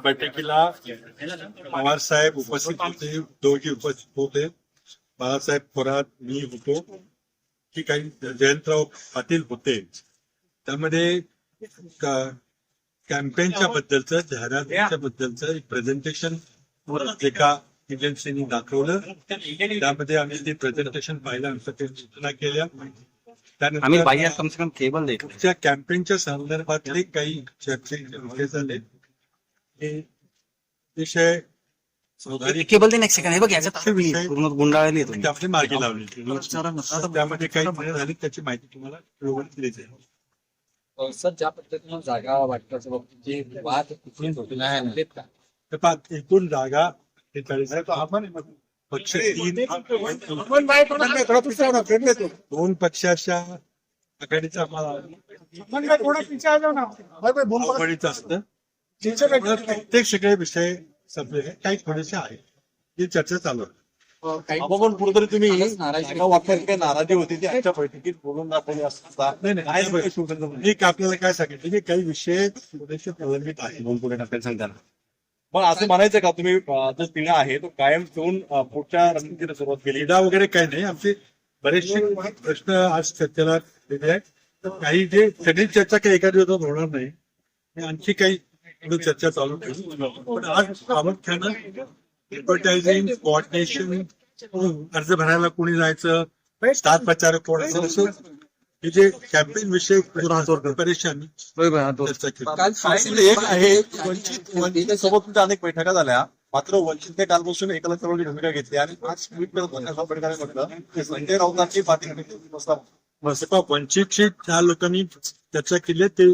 या बैठकीला पवार साहेब उपस्थित होते दोघी उपस्थित होते. बाळासाहेब थोरात मी होतो. की काही जयंतराव पाटील होते. त्यामध्ये क- कॅम्पेनच्या बद्दलचं जाहिरातीच्या बद्दलचं एक प्रेझेंटेशन एका एजन्सीनी दाखवलं. त्यामध्ये आम्ही ते प्रेझेंटेशन पाहिलं आमच्या सूचना केल्या. आम्ही त्यानंतर बाह्य कम से कम केबल देखो तुमच्या कॅम्पेनच्या संदर्भातले काही विषय झाले. विषय चौधारी केबल दे एक सेकंड हे बघ याच्यात मी पूर्ण गुंडाळली तुम्ही. त्यामध्ये मार्गी लावली. त्यामध्ये काही निर्णय झाले त्याची माहिती तुम्हाला दिली जाईल. सर ज्या पद्धतीनं जागा वाटपाच्या बाबतीत जे वाद कुठून होते आहेत का तर पहा, एकूण जागा अठ्ठेचाळीस पक्ष तीन दोन पक्षाच्या आघाडीचा आघाडीचं असतं. प्रत्येक सगळे विषय संपलेले काही थोडेसे आहेत ही चर्चा चालू आहे. आपण कुठेतरी तुम्ही मलाच नाराजी वाक्यात होती ती आजच्या बैठकीत बोलून दाखवली असता. नाही नाही आपल्याला काय सांगितलं की काही विषय थोडेसे प्रलंबित आहेत. दोन पुढे टाकेल सांगताना पण असं म्हणायचं का तुम्ही जो पिढा आहे तो कायम ठेवून पुढच्या रणनीतीला सुरुवात केली? क्रीडा वगैरे काही नाही. आमचे बरेचसे प्रश्न आज चर्चेला दिले आहेत. तर काही जे सगळी चर्चा काही एका दिवसात होणार नाही आणि आणखी काही पुढे चर्चा चालू पण आज प्रामुख्यानं ऍडव्हर्टायझिंग कोऑर्डिनेशन अर्ज भरायला कोणी जायचं स्टार प्रचारक कोण हे जे कॅम्पेन विषयक परेशान चर्चा केली. काल काल एक आहे वंचित वंचित सोबत तुमच्या अनेक बैठका झाल्या. मात्र वंचितने कालपासून एकला चळवळी भूमिका घेतली आणि आज ट्विट करत संजय राऊतांची पाठी लोकांनी चर्चा केली ते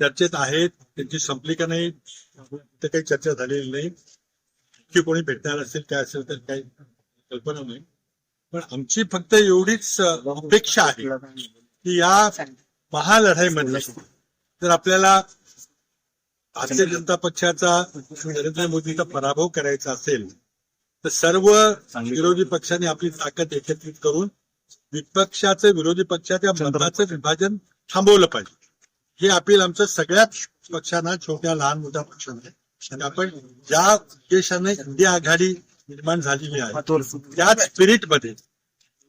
चर्चेत आहेत. त्यांची संपली का नाही ते काही चर्चा झालेली नाही. की कोणी भेटणार असेल काय असेल तर काही कल्पना नाही. पण आमची फक्त एवढीच अपेक्षा आहे की या महालढाईमध्ये जर आपल्याला भारतीय जनता पक्षाचा नरेंद्र मोदीचा पराभव करायचा असेल तर सर्व विरोधी पक्षांनी आपली ताकद एकत्रित करून विपक्षाचं विरोधी पक्षाच्या मताचं विभाजन थांबवलं पाहिजे. हे अपील आमचं सगळ्याच पक्षांना छोट्या लहान मोठ्या पक्षांना आणि आपण ज्या उद्देशाने इंडिया आघाडी निर्माण झालेली आहे त्याच स्पिरिटमध्ये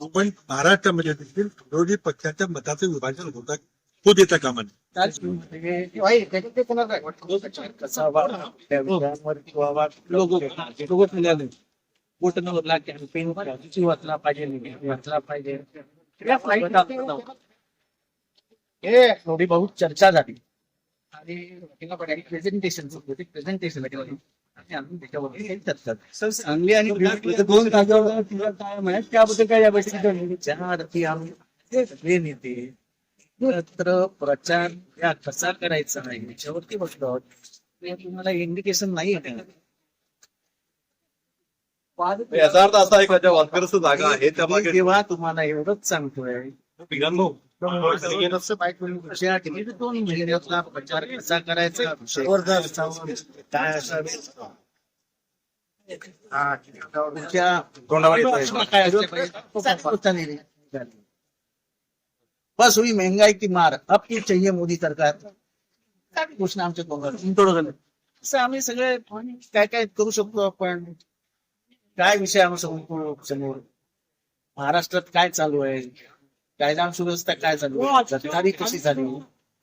आपण महाराष्ट्रामध्ये देखील विरोधी पक्षाच्या मताचं विभाजन होता होऊ देता कामा नये बोटनवरला कॅम्पेन वाचला पाहिजे वाचला पाहिजे हे थोडी बहुत चर्चा झाली. आणि प्रेझेंटेशन प्रेझेंटेशन सांगली आणि बीड दोन जागेवर तुला काय त्याबद्दल काय या बैठकीत सगळे नेते एकत्र प्रचार या कसा करायचा आहे याच्यावरती बसलो आहोत. ते तुम्हाला इंडिकेशन नाही आहे. याचा अर्थ असा वादग्रस्त जागा आहे जेव्हा तुम्हाला एवढंच सांगतोय दोन प्रचार कसा करायचा? बस हुई महंगाई की मार अब की चाहिए मोदी सरकार? काय घोषणा आमच्या तोंडावर? असं आम्ही सगळे काय काय करू शकतो आपण? काय विषय आम्ही समोर समोर? महाराष्ट्रात काय चालू आहे? कायदा सुव्यवस्था काय आहे सरकारी कशी झाली?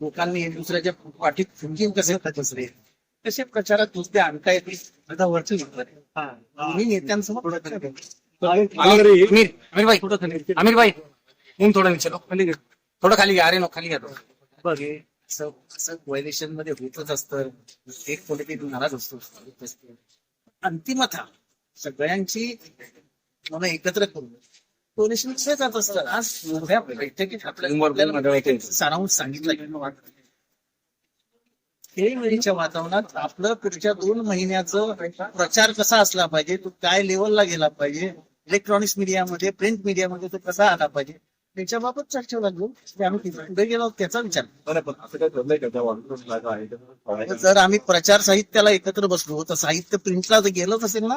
लोकांनी एक दुसऱ्याच्या पाठीत फुंकीन कसे बसले तसे प्रचारात मुद्दे आणता येतील. आता वरचं मी नेत्यांसमोर प्रचार करतो. आमिर आमिर भाई. आमिर भाई. ऊन थोडं लो. खाली घे. थोडं खाली घ्या अरे नो खाली घ्या थोडं. बघ. हे असं असं व्हायलेशनमध्ये होतच असतं. एक पॉलिटिक नाराज असतं. अंतिमतः सगळ्यांची मला एकत्र करून जात आज बैठकीत आपल्याला सारांश सांगितलं खेळीमेळीच्या वातावरणात आपलं पुढच्या दोन महिन्याचं प्रचार कसा असला पाहिजे तो काय लेवलला गेला पाहिजे इलेक्ट्रॉनिक्स मीडियामध्ये प्रिंट मीडियामध्ये तो कसा आला पाहिजे त्याच्याबाबत चर्चा लागलो. आम्ही पुढे गेलो त्याचा विचार. जर आम्ही प्रचार साहित्याला एकत्र बसलो तर साहित्य प्रिंटला तर गेलंच असेल ना?